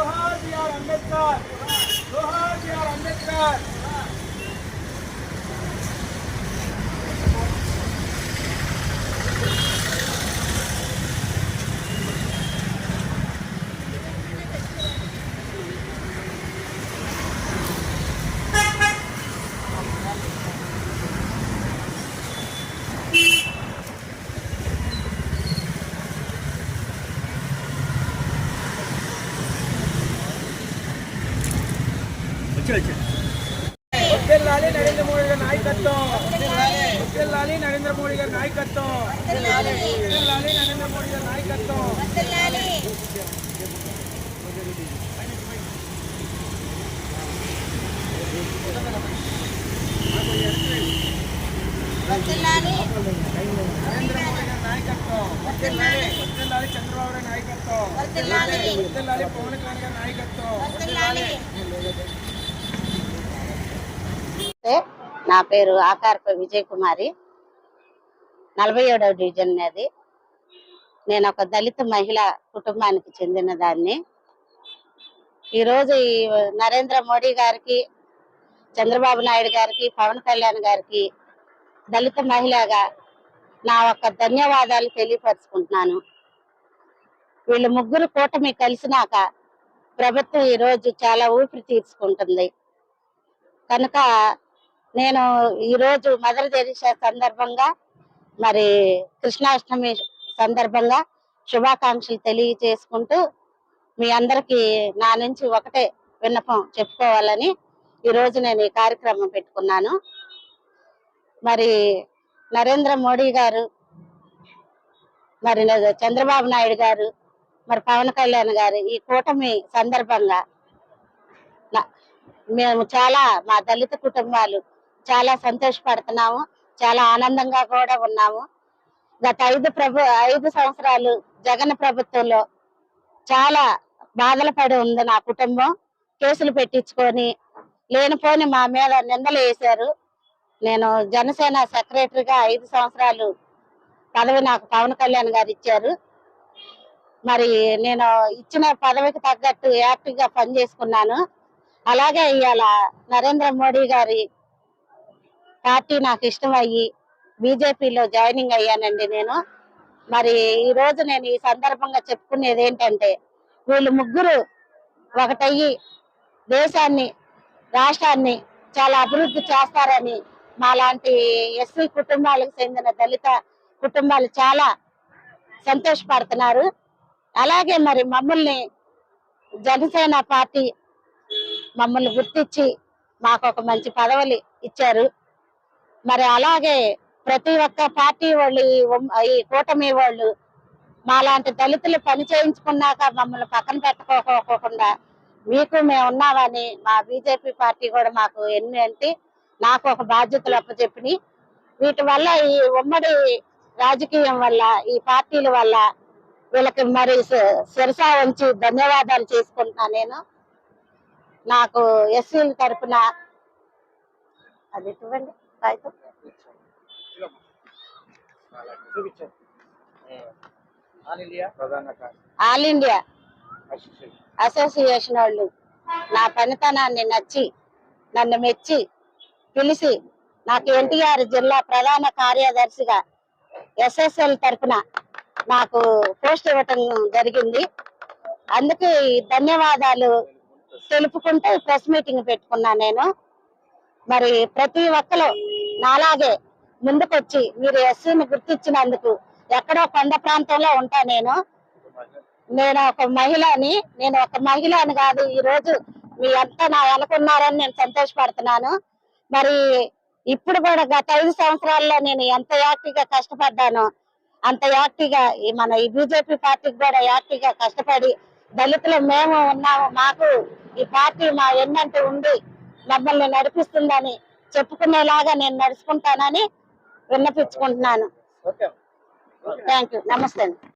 لوها ديار أمبيدكر لوها ديار أمبيدكر జోహార్ BR Ambedkar వర్ధిల్లాలి నరేంద్ర మోడీ గారి నాయకత్వం వర్ధిల్లాలి నరేంద్ర మోడీ గారి నాయకత్వం వర్ధిల్లాలి నరేంద్ర మోడీ గారి నాయకత్వం నరేంద్ర మోడీ గారి నాయకత్వం వర్ధిల్లాలి వర్ధిల్లాలి చంద్రబాబు గారి నాయకత్వం వర్ధిల్లాలి పవన్ కళ్యాణ్ గారి నాయకత్వం వర్ధిల్లాలి నమస్తే. నా పేరు ఆకారప విజయ్ కుమారి నలభై ఏడవ డివిజన్ అది నేను ఒక దళిత మహిళ కుటుంబానికి చెందిన దాన్ని. ఈరోజు ఈ నరేంద్ర మోడీ గారికి చంద్రబాబు నాయుడు గారికి పవన్ కళ్యాణ్ గారికి దళిత మహిళగా నా యొక్క ధన్యవాదాలు తెలియపరుచుకుంటున్నాను. వీళ్ళు ముగ్గురు కూటమి కలిసినాక ప్రభుత్వం ఈరోజు చాలా ఊపిరి తీర్చుకుంటుంది. కనుక నేను ఈరోజు మదర్ తెరీసా సందర్భంగా మరి కృష్ణాష్టమి సందర్భంగా శుభాకాంక్షలు తెలియజేసుకుంటూ మీ అందరికీ నా నుంచి ఒకటే విన్నపం చెప్పుకోవాలని ఈరోజు నేను ఈ కార్యక్రమం పెట్టుకున్నాను. మరి నరేంద్ర మోడీ గారు మరి చంద్రబాబు నాయుడు గారు మరి పవన్ కళ్యాణ్ గారు ఈ కూటమి సందర్భంగా నా- మేము చాలా మా దళిత కుటుంబాలు చాలా సంతోషపడుతున్నాము. చాలా ఆనందంగా కూడా ఉన్నాము. గత ఐదు ప్రభు ఐదు సంవత్సరాలు జగన్ ప్రభుత్వంలో చాలా బాధలు పడి ఉంది నా కుటుంబం. కేసులు పెట్టించుకొని లేనిపోని మా మీద నిందలు వేశారు. నేను జనసేన సెక్రటరీగా ఐదు సంవత్సరాలు పదవి నాకు పవన్ కళ్యాణ్ గారు ఇచ్చారు. మరి నేను ఇచ్చిన పదవికి తగ్గట్టు యాక్టివ్గా పనిచేసుకున్నాను. అలాగే ఇవాళ నరేంద్ర మోడీ గారి పార్టీ నాకు ఇష్టం అయ్యి బీజేపీలో జాయినింగ్ అయ్యానండి నేను. మరి ఈ రోజు నేను ఈ సందర్భంగా చెప్పుకునేది ఏంటంటే వీళ్ళు ముగ్గురు ఒకటయ్యి దేశాన్ని రాష్ట్రాన్ని చాలా అభివృద్ధి చేస్తారని మాలాంటి ఎస్సీ కుటుంబాలకు చెందిన దళిత కుటుంబాలు చాలా సంతోషపడుతున్నారు. అలాగే మరి మమ్మల్ని జనసేన పార్టీ మమ్మల్ని గుర్తించి మాకు ఒక మంచి పదవులు ఇచ్చారు. మరి అలాగే ప్రతి ఒక్క పార్టీ వాళ్ళు ఈ ఉమ్- ఈ కూటమి వాళ్ళు మాలాంటి దళితులు పని చేయించుకున్నాక మమ్మల్ని పక్కన పెట్టుకోకోకుండా మీకు మేము ఉన్నామని మా బీజేపీ పార్టీ కూడా మాకు ఎన్ని అంటే నాకు ఒక బాధ్యతలు అప్పచెప్పినాయి. వీటి వల్ల ఈ ఉమ్మడి రాజకీయం వల్ల ఈ పార్టీల వల్ల వీళ్ళకి మరి శ- శిరసా ఉంచి ధన్యవాదాలు చేసుకుంటున్నా నేను. నాకు ఎస్సీల తరపున అది ఇవ్వండి కాగితం ఆల్ ఇండియా అసోసియేషన్ వాళ్ళు నా పనితనాన్ని నచ్చి నన్ను మెచ్చి పిలిచి నాకు ఎన్టీఆర్ జిల్లా ప్రధాన కార్యదర్శిగా ఎస్ఎస్ఎల్ తరఫున నాకు పోస్ట్ ఇవ్వటం జరిగింది. అందుకే ధన్యవాదాలు తెలుపుకుంటూ ప్రెస్ మీటింగ్ పెట్టుకున్నా నేను. మరి ప్రతి ఒక్కరు నాలాగే ముందుకొచ్చి మీరు ఎస్సీని గుర్తించినందుకు ఎక్కడో కొండ ప్రాంతంలో ఉంటా నేను. నేను ఒక మహిళని నేను ఒక మహిళని కాదు ఈ రోజు మీ అంతా నా వెనకున్నారని నేను సంతోషపడుతున్నాను. మరి ఇప్పుడు కూడా గత ఐదు సంవత్సరాల్లో నేను ఎంత యాక్టివ్గా కష్టపడ్డానో అంత యాక్టివ్గా ఈ మన ఈ బీజేపీ పార్టీకి కూడా యాక్టివ్గా కష్టపడి దళితులు మేము ఉన్నాము మాకు ఈ పార్టీ మా ఎన్నంటూ ఉండి మమ్మల్ని నడిపిస్తుందని చెప్పుకునేలాగా నేను నడుచుకుంటానని విన్నపించుకుంటున్నాను. థ్యాంక్ యూ నమస్తే అండి.